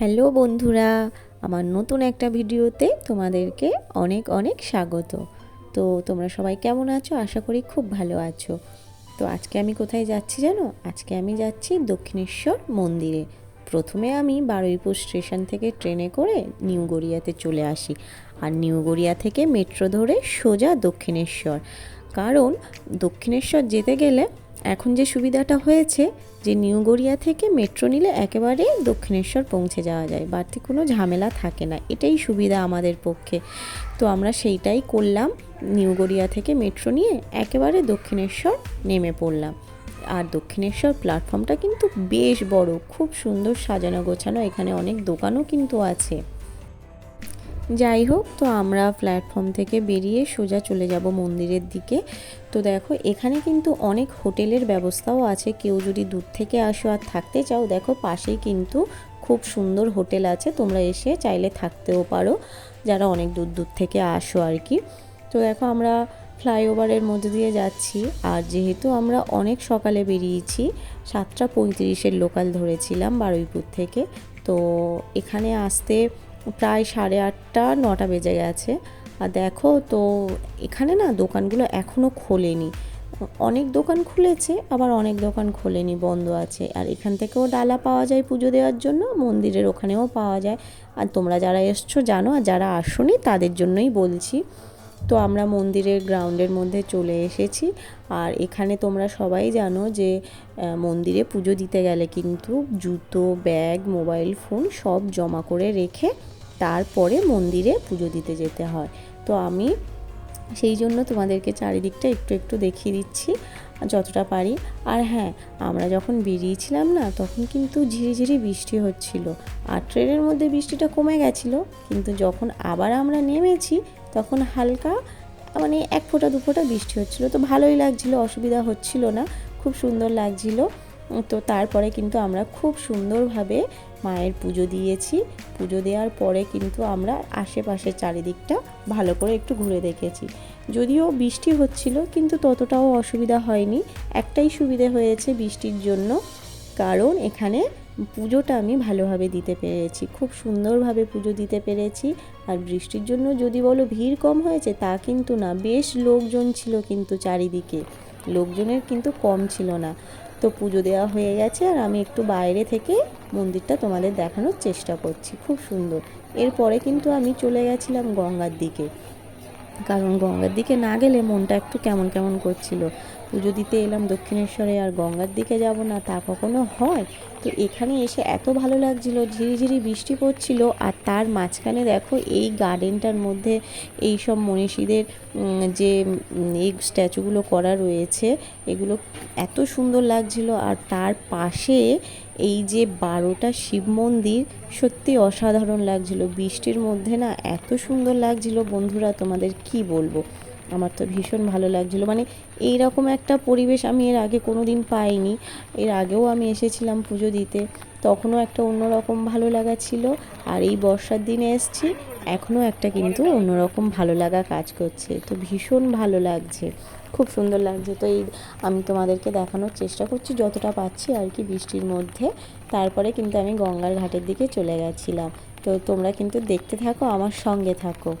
Hello বন্ধুরা, আমার নতুন একটা ভিডিওতে তোমাদেরকে অনেক অনেক স্বাগত। তো তোমরা সবাই কেমন আছো? আশা করি খুব ভালো আছো। তো আজকে আমি কোথায় যাচ্ছি জানো? আজকে আমি যাচ্ছি দক্ষিণেশ্বর মন্দিরে। প্রথমে আমি বারুইপুর স্টেশন থেকে ট্রেনে করে নিউ গড়িয়াতে চলে আসি। আর নিউ গড়িয়া থেকে মেট্রো ধরে সোজা দক্ষিণেশ্বর। কারণ দক্ষিণেশ্বর যেতে গেলে এখন যে সুবিধাটা হয়েছে যে নিউ গড়িয়া থেকে মেট্রো নিলে একেবারে দক্ষিণেশ্বর পৌঁছে যাওয়া যায়, বাড়তি কোনো ঝামেলা থাকে না, এটাই সুবিধা আমাদের পক্ষে। তো আমরা সেইটাই করলাম নিউ গড়িয়া থেকে মেট্রো নিয়ে একেবারে দক্ষিণেশ্বর নেমে পড়লাম। আর দক্ষিণেশ্বর প্ল্যাটফর্মটা কিন্তু বেশ বড়, খুব সুন্দর সাজানো গোছানো, এখানে অনেক দোকানও কিন্তু আছে। যাই হোক, তো আমরা প্ল্যাটফর্ম থেকে বেরিয়ে সোজা চলে যাব মন্দিরের দিকে। তো দেখো, এখানে কিন্তু অনেক হোটেলের ব্যবস্থাও আছে। কেউ যদি দূর থেকে আসো আর থাকতে চাও, দেখো পাশেই কিন্তু খুব সুন্দর হোটেল আছে। তোমরা এসে চাইলে থাকতেও পারো, যারা অনেক দূর দূর থেকে আসো আর কি। তো দেখো, আমরা ফ্লাইওভারের মধ্যে দিয়ে যাচ্ছি। আর যেহেতু আমরা অনেক সকালে বেরিয়েছি, সাতটা পঁয়ত্রিশের লোকাল ধরেছিলাম বারুইপুর থেকে, তো এখানে আসতে প্রায় সাড়ে আটটা, নটা বেজে গেছে। আর দেখো তো, এখানে না দোকানগুলো এখনও খোলেনি। অনেক দোকান খুলেছে, আবার অনেক দোকান খোলেনি, বন্ধ আছে। আর এখান থেকেও ডালা পাওয়া যায় পুজো দেওয়ার জন্য, মন্দিরের ওখানেও পাওয়া যায়। আর তোমরা যারা এসছো জানো, আর যারা আসনি তাদের জন্যই বলছি। তো আমরা মন্দিরের গ্রাউন্ডের মধ্যে চলে এসেছি। আর এখানে তোমরা সবাই জানো যে মন্দিরে পুজো দিতে গেলে কিন্তু জুতো, ব্যাগ, মোবাইল, ফোন সব জমা করে রেখে তারপরে মন্দিরে পুজো দিতে যেতে হয়। তো আমি সেই জন্য তোমাদেরকে চারিদিকটা একটু একটু দেখিয়ে দিচ্ছি, যতটা পারি। আর হ্যাঁ আমরা যখন বেরিয়েছিলাম না, তখন কিন্তু ঝিরিঝিরি বৃষ্টি হচ্ছিল। আর ট্রেনের মধ্যে বৃষ্টিটা কমে গেছিল, কিন্তু যখন আবার আমরা নেমেছি, তখন হালকা মানে এক ফোঁটা, দু ফোঁটা বৃষ্টি হচ্ছিল। তো ভালোই লাগছিল, অসুবিধা হচ্ছিল না, খুব সুন্দর লাগছিল। তো তারপরে কিন্তু আমরা খুব সুন্দরভাবে মায়ের পুজো দিয়েছি। পুজো দেওয়ার পরে কিন্তু আমরা আশেপাশের চারিদিকটা ভালো করে একটু ঘুরে দেখেছি। যদিও বৃষ্টি হচ্ছিল, কিন্তু ততটাও অসুবিধা হয়নি। একটাই সুবিধে হয়েছে বৃষ্টির জন্য, কারণ এখানে পুজোটা আমি ভালোভাবে দিতে পেরেছি। খুব সুন্দরভাবে পুজো দিতে পেরেছি। আর বৃষ্টির জন্য যদি বলো ভিড় কম হয়েছে, তা কিন্তু না। বেশ লোকজন ছিল কিন্তু চারিদিকে। লোকজনের কিন্তু কম ছিল না। তো পুজো দেওয়া হয়ে গেছে আর আমি একটু বাইরে থেকে মন্দিরটা তোমাদের দেখানোর চেষ্টা করছি। খুব সুন্দর। এরপরে কিন্তু আমি চলে গেছিলাম গঙ্গার দিকে। কারণ গঙ্গার দিকে না গেলে মনটা একটু কেমন কেমন করছিল। পুজো দিতে এলাম দক্ষিণেশ্বরে আর গঙ্গার দিকে যাব না, তা কখনো হয়? তো এখানে এসে এত ভালো লাগছিল ঝিরিঝিরি বৃষ্টি পড়ছিল আর তার মাঝখানে দেখো এই গার্ডেনটার মধ্যে এই সব মনীষীদের যে এই স্ট্যাচুগুলো করা রয়েছে, এগুলো এত সুন্দর লাগছিল আর তার পাশে এই যে বারোটা শিব মন্দির সত্যি অসাধারণ লাগছিল। বৃষ্টির মধ্যে না এত সুন্দর লাগছিল। বন্ধুরা, তোমাদের কি বলব? আমার তো ভীষণ ভালো লাগছিল। মানে এই রকম একটা পরিবেশ আমি এর আগে কোনো দিন পাইনি। এর আগেও আমি এসেছিলাম পুজো দিতে। তখনও একটা অন্যরকম ভালো লাগা ছিল। আর এই বর্ষার দিনে এসছি, এখনও একটা কিন্তু অন্যরকম ভালো লাগা কাজ করছে। তো ভীষণ ভালো লাগছে। খুব সুন্দর লাগছে। তো এই আমি তোমাদেরকে দেখানোর চেষ্টা করছি, যতটা পাচ্ছি আর কি বৃষ্টির মধ্যে। তারপরে কিন্তু আমি গঙ্গার ঘাটের দিকে চলে গেছিলাম। তো তোমরা কিন্তু দেখতে থাকো, আমার সঙ্গে থাকো।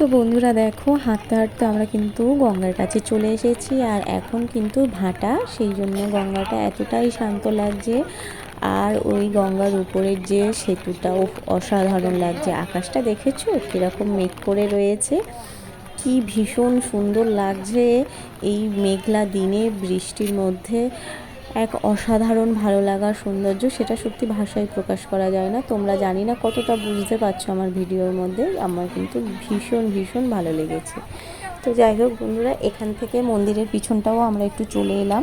তো বন্ধুরা দেখো, হাঁটতে হাঁটতে আমরা কিন্তু গঙ্গার কাছে চলে এসেছি আর এখন কিন্তু ভাটা, সেই জন্য গঙ্গাটা এতটাই শান্ত লাগছে আর ওই গঙ্গার উপরের যে সেতুটা অসাধারণ লাগছে। আকাশটা দেখেছ? কীরকম মেঘ করে রয়েছে। কি ভীষণ সুন্দর লাগছে এই মেঘলা দিনে বৃষ্টির মধ্যে। এক অসাধারণ ভালো লাগার সৌন্দর্য, সেটা সত্যি ভাষায় প্রকাশ করা যায় না। তোমরা জানি না কতটা বুঝতে পারছ আমার ভিডিওর মধ্যে, আমার কিন্তু ভীষণ ভীষণ ভালো লেগেছে। তো যাই হোক বন্ধুরা, এখান থেকে মন্দিরের পিছনটাও আমরা একটু চলে এলাম।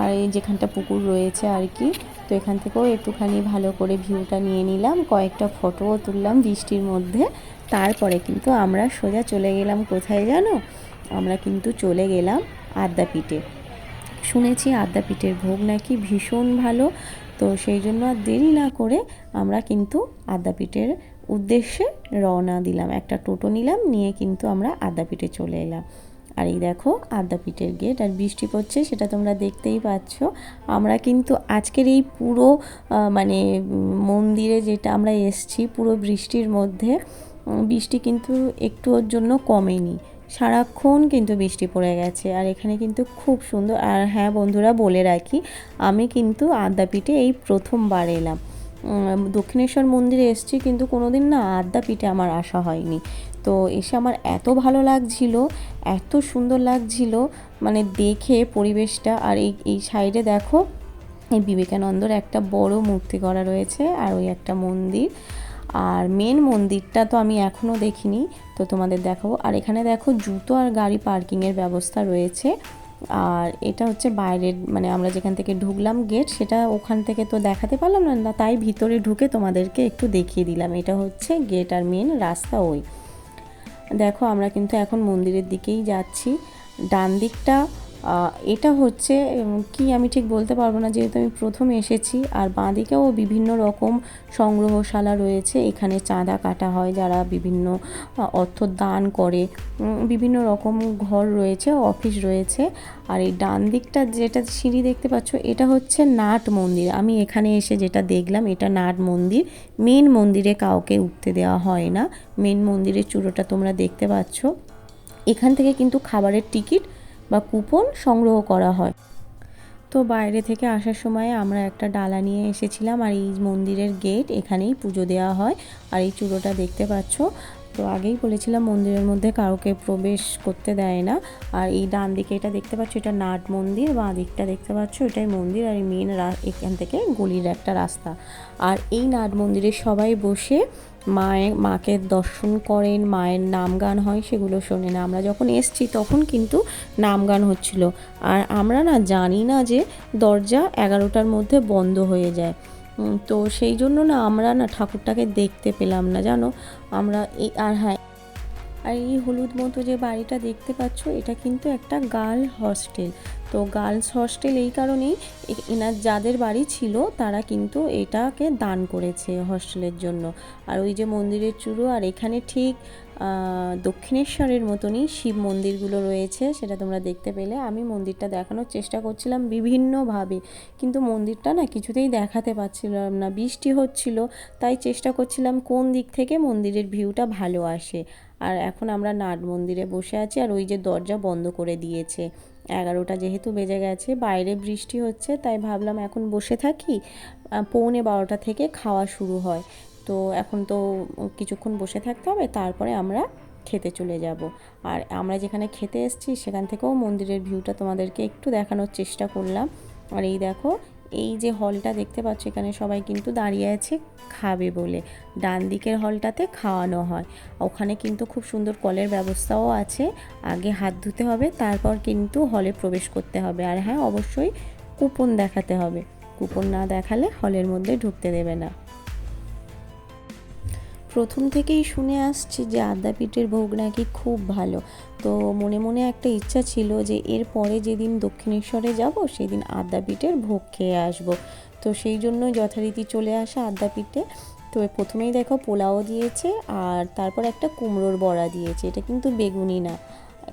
আর এই যেখানটা পুকুর রয়েছে আর কি, তো এখান থেকেও একটুখানি ভালো করে ভিউটা নিয়ে নিলাম। কয়েকটা ফটোও তুললাম বৃষ্টির মধ্যে। তারপরে কিন্তু আমরা সোজা চলে গেলাম, কোথায় জানো? আমরা কিন্তু চলে গেলাম আদ্যাপীঠে। শুনেছি আদ্যাপীঠের ভোগ নাকি ভীষণ ভালো, তো সেই জন্য আর দেরি না করে আমরা কিন্তু আদ্যাপীঠের উদ্দেশ্যে রওনা দিলাম। একটা টোটো নিলাম, নিয়ে কিন্তু আমরা আদ্যাপীঠে চলে এলাম। আর এই দেখো, আদ্যাপীঠের গেট আর বৃষ্টি পড়ছে, সেটা তোমরা দেখতেই পাচ্ছ। আমরা কিন্তু আজকের এই পুরো মানে মন্দিরে যেটা আমরা এসছি, পুরো বৃষ্টির মধ্যে বৃষ্টি কিন্তু একটু ওর জন্য কমেনি। সারাক্ষণ কিন্তু বৃষ্টি পড়ে গেছে আর এখানে কিন্তু খুব সুন্দর, আর হ্যাঁ বন্ধুরা বলে রাখি, আমি কিন্তু আদ্যাপীঠে এই প্রথমবার এলাম। দক্ষিণেশ্বর মন্দিরে এসছি কিন্তু কোনো দিন না আদ্যাপীঠে আমার আসা হয়নি। তো এসে আমার এত ভালো লাগছিল, এত সুন্দর লাগছিল মানে দেখে পরিবেশটা, আর এই এই সাইডে দেখো, এই বিবেকানন্দর একটা বড় মূর্তি করা রয়েছে, আর ওই একটা মন্দির। আর মেন মন্দিরটা তো আমি এখনও দেখিনি, তো তোমাদের দেখাবো। আর এখানে দেখো জুতো আর গাড়ি পার্কিংয়ের ব্যবস্থা রয়েছে। আর এটা হচ্ছে বাইরের মানে আমরা যেখান থেকে ঢুকলাম গেট সেটা ওখান থেকে তো দেখাতে পারলাম না তাই ভিতরে ঢুকে তোমাদেরকে একটু দেখিয়ে দিলাম। এটা হচ্ছে গেট আর মেন রাস্তা ওই। দেখো আমরা কিন্তু এখন মন্দিরের দিকেই যাচ্ছি। ডান দিকটা এটা হচ্ছে কি আমি ঠিক বলতে পারব না, যেহেতু আমি প্রথম এসেছি, আর বাঁদিকেও বিভিন্ন রকম সংগ্রহশালা রয়েছে, এখানে চাঁদা কাটা হয় যারা বিভিন্ন অর্থ দান করে বিভিন্ন রকম ঘর রয়েছে, অফিস রয়েছে, আর এই ডান দিকটা যেটা সিঁড়ি দেখতে পাচ্ছ, এটা হচ্ছে নাট মন্দির, আমি এখানে এসে যেটা দেখলাম, এটা নাট মন্দির, মেন মন্দিরে কাউকে উঠতে দেওয়া হয় না, মেন মন্দিরের চূড়োটা তোমরা দেখতে পাচ্ছ, এখান থেকে কিন্তু খাবারের টিকিট বা কুপন সংগ্রহ করা হয়। তো বাইরে থেকে আসার সময় আমরা একটা ডালা নিয়ে এসেছিলাম আর এই মন্দিরের গেট এখানেই পুজো দেওয়া হয়। আর এই চূড়োটা দেখতে পাচ্ছ তো আগেই বলেছিলাম মন্দিরের মধ্যে কাউকে প্রবেশ করতে দেয় না। আর এই ডান দিকে এটা দেখতে পাচ্ছ, এটা নাট মন্দির, বাঁ দিকটা দেখতে পাচ্ছ, এটাই মন্দির আর এই মেন এখান থেকে গলির একটা রাস্তা। আর এই নাট মন্দিরে সবাই বসে মায়ের মাকে দর্শন করেন, মায়ের নাম গান হয়, সেগুলো শোনেন আমরা যখন এসছি তখন কিন্তু নাম গান হচ্ছিল। আর আমরা না জানি না যে দরজা এগারোটার মধ্যে বন্ধ হয়ে যায়। তো সেই জন্য না আমরা না ঠাকুরটাকে দেখতে পেলাম না, জানো? আমরা এই, আর হ্যাঁ আর এই হলুদ মতো যে বাড়িটা দেখতে পাচ্ছ, এটা কিন্তু একটা গার্ল হস্টেল। তো গার্লস হস্টেল এই কারণেই এনার যাদের বাড়ি ছিল, তারা কিন্তু এটাকে দান করেছে হস্টেলের জন্য। আর ওই যে মন্দিরের চূড়ো, আর এখানে ঠিক দক্ষিণেশ্বরের মতনই শিব মন্দিরগুলো রয়েছে, সেটা তোমরা দেখতে পেলে। আমি মন্দিরটা দেখানোর চেষ্টা করছিলাম বিভিন্নভাবে, কিন্তু মন্দিরটা না কিছুতেই দেখাতে পারছিলাম না। বৃষ্টি হচ্ছিল, তাই চেষ্টা করছিলাম কোন দিক থেকে মন্দিরের ভিউটা ভালো আসে। আর এখন আমরা নাট মন্দিরে বসে আছি আর ওই যে দরজা বন্ধ করে দিয়েছে। এগারোটা যেহেতু বেজে গেছে, বাইরে বৃষ্টি হচ্ছে, তাই ভাবলাম এখন বসে থাকি। পৌনে বারোটা থেকে খাওয়া শুরু হয়। তো এখন তো কিছুক্ষণ বসে থাকতে হবে, তারপরে আমরা খেতে চলে যাব। আর আমরা যেখানে খেতে এসেছি, সেখান থেকেও মন্দিরের ভিউটা তোমাদেরকে একটু দেখানোর চেষ্টা করলাম। আর এই দেখো এই যে হলটা দেখতে পাচ্ছ, এখানে সবাই কিন্তু দাঁড়িয়ে আছে খাবে বলে। ডান দিকের হলটাতে খাওয়ানো হয়। ওখানে কিন্তু খুব সুন্দর কলের ব্যবস্থাও আছে। আগে হাত ধুতে হবে, তারপর কিন্তু হলে প্রবেশ করতে হবে। আর হ্যাঁ অবশ্যই কুপন দেখাতে হবে। কুপন না দেখালে হলের মধ্যে ঢুকতে দেবে না। প্রথম থেকেই শুনে আসছি যে আদ্যাপীঠের ভোগ নাকি খুব ভালো। তো মনে মনে একটা ইচ্ছা ছিল যে এর পরে যেদিন দক্ষিণেশ্বরে যাব, সেদিন আদ্যাপীঠের ভোগ খেয়ে আসব। তো সেই জন্য যথারীতি চলে আসা আদ্যাপীঠে তো প্রথমেই দেখো পোলাও দিয়েছে আর তারপর একটা কুমড়োর বড়া দিয়েছে। এটা কিন্তু বেগুনি না।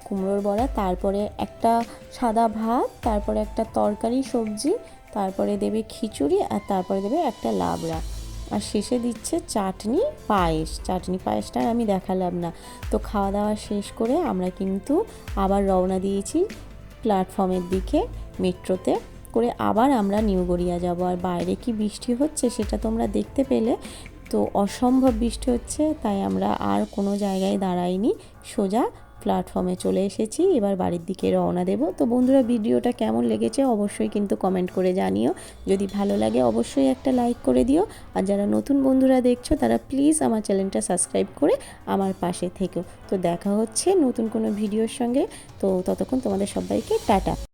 কুমড়োর বড়া, তারপরে একটা সাদা ভাত, তারপরে একটা তরকারি সবজি, তারপরে দেবে খিচুড়ি আর তারপরে দেবে একটা লাবড়া। আর শেষে দিচ্ছে চাটনি পায়েস। চাটনি পায়েসটা আমি দেখালাম না। তো খাওয়া দাওয়া শেষ করে আমরা কিন্তু আবার রওনা দিয়েছি প্ল্যাটফর্মের দিকে মেট্রোতে করে আবার আমরা নিউ গড়িয়া যাব। আর বাইরে কি বৃষ্টি হচ্ছে সেটা তোমরা দেখতে পেলে। তো অসম্ভব বৃষ্টি হচ্ছে, তাই আমরা আর কোনো জায়গায় দাঁড়াইনি। সোজা প্ল্যাটফর্মে চলে এসেছি। এবার বাড়ির দিকে রওনা দেব। তো বন্ধুরা, ভিডিওটা কেমন লেগেছে অবশ্যই কিন্তু কমেন্ট করে জানিও। যদি ভালো লাগে অবশ্যই একটা লাইক করে দিও। আর যারা নতুন বন্ধুরা দেখছ, তারা প্লিজ আমার চ্যানেলটা সাবস্ক্রাইব করে আমার পাশে থেকেও তো দেখা হচ্ছে নতুন কোনো ভিডিওর সঙ্গে। তো ততক্ষণ তোমাদের সবাইকে টাটা।